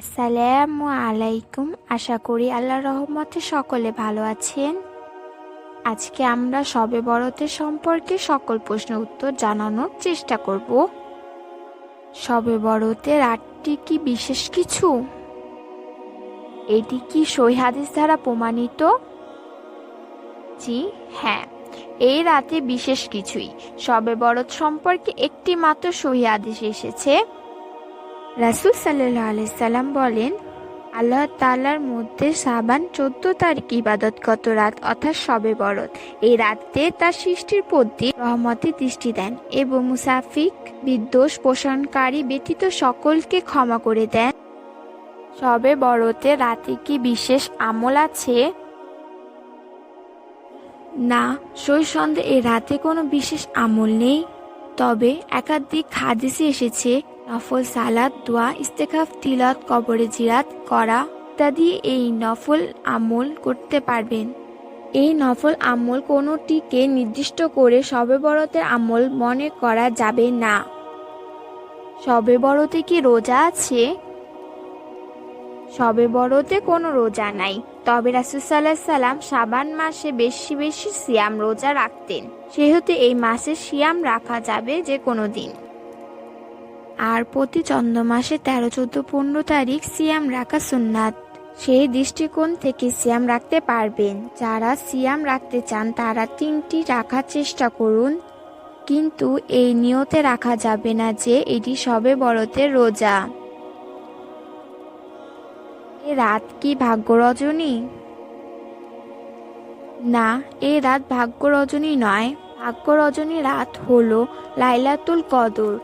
আসসালামু আলাইকুম। আশা করি আল্লাহ রহমতে সকলে ভালো আছেন। আজকে আমরা সবে বড়তের সম্পর্কে সকল প্রশ্ন উত্তর জানানোর চেষ্টা করব। সবে বড়তে রাতটি কি বিশেষ কিছু? এটি কি হাদিস দ্বারা প্রমাণিত? জি হ্যাঁ। এই রাতে বিশেষ কিছুই। সবে বরত সম্পর্কে একটি মাত্র সহি আদেশ এসেছে। রাসুল সাল্লাহ আলাইসাল্লাম বলেন, আল্লাহ তালার মধ্যে সাবান চোদ্দ তারিখ ইবাদতগত রাত অর্থাৎ সবে বরত। এই রাতে তার সৃষ্টির প্রতি রহমতে দৃষ্টি দেন এবং মুসাফিক বিদ্বেষ পোষণকারী ব্যতীত সকলকে ক্ষমা করে দেন। সবে বড়তে রাতে কি বিশেষ আমল আছে? না সন্দেহ এ রাতে কোনো বিশেষ আমল নেই। তবে একাধিক হাদিসে এসেছে নফল সালাদ, দোয়া, ইস্তেখাফ তিলাত কবরে জিরাত, করা ইত্যাদি এই নফল আমল করতে পারবেন। এই নফল আমল কোনোটিকে নির্দিষ্ট করে সবে বড়তের আমল মনে করা যাবে না। সবে বড়তে কি রোজা আছে? সবে বড়তে কোনো রোজা নাই। তবে রাসুসাল্লাহ সাল্লাম সাবান মাসে বেশি বেশি সিয়াম রোজা রাখতেন। সেহেতু এই মাসে সিয়াম রাখা যাবে যে কোনো দিন। আর প্রতি চন্দ্র মাসে তেরো চোদ্দ পনেরো তারিখ সিয়াম রাখা সুন্নাত। সেই দৃষ্টিকোণ থেকে সিয়াম রাখতে পারবেন। যারা সিয়াম রাখতে চান, তারা তিনটি রাখার চেষ্টা করুন। কিন্তু এই নিয়তে রাখা যাবে না যে এটি সবে বড়তে রোজা। এ রাত কি ভাগ্য রজনী? না, এ রাত ভাগ্য রজনী নয়। ভাগ্য রজনী রাত হলো লাইলাতুল কদর।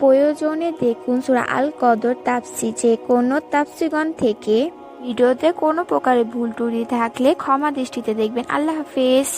প্রয়োজনে দেখুন সুরা আল কদর তাপসি যে কোনো তাপসিগণ থেকে ভিডিওতে কোনো প্রকারের ভুল টুরি থাকলে ক্ষমা দৃষ্টিতে দেখবেন। আল্লাহ হাফেজ।